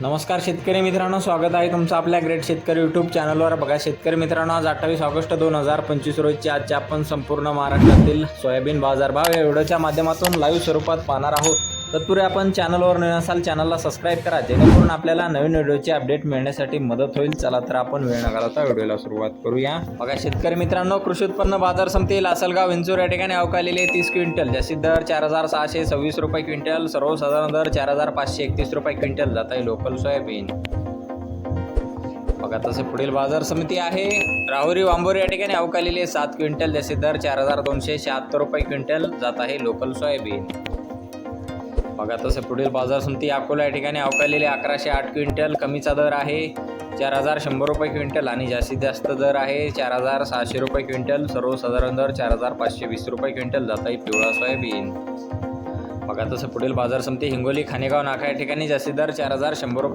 नमस्कार शेतकरी मित्रांनो स्वागत आहे तुमचं आपल्या ग्रेट शेतकरी यूट्यूब चॅनलवर बघा शेतकरी मित्रांनो आज अठ्ठावीस ऑगस्ट दोन हजार पंचवीस रोजची आजच्या आपण संपूर्ण महाराष्ट्रातील सोयाबीन बाजारभाव या व्हिडिओच्या माध्यमातून लाईव्ह स्वरूपात पाहणार आहोत. तत्पूर्वी आपण चॅनलवर नवीन असाल चॅनलला सबस्क्राईब करा जेणेकरून आपल्याला नवीन व्हिडिओची अपडेट मिळण्यासाठी मदत होईल. चला तर आपण वेळ न घालवता व्हिडिओला सुरुवात करूया. बघा शेतकरी मित्रांनो कृषी उत्पन्न बाजार समिती लासलगाव विंचूर या ठिकाणी अवकालेले तीस क्विंटल. जास्तीत दर चार हजार सहाशे सव्वीस रुपये क्विंटल सर्वसाधारण दर चार हजार पाचशे एकतीस रुपये क्विंटल. जात आहे लोकल सोयाबीन. बघा तसे पुढील बाजार समिती आहे. राहुरी वांबोरी या ठिकाणी अवकालेले सात क्विंटल. जास्तीत दर चार हजार दोनशे शहात्तर रुपये क्विंटल. जात आहे लोकल सोयाबीन. बघा तसे पुढील बाजार समिती अकोला या ठिकाणी अवकालेले अकराशे आठ क्विंटल. कमीचा दर आहे चार हजार शंभर रुपये क्विंटल आणि जास्तीत जास्त दर आहे चार हजार सहाशे रुपये क्विंटल. सर्वसाधारण दर चार हजार पाचशे वीस रुपये क्विंटल. जात आहे पिवळा सोयाबीन. बघा तसं पुढील बाजार समिती हिंगोली खानेगाव नाका या ठिकाणी जास्तीत दर चार हजार शंभर रुपये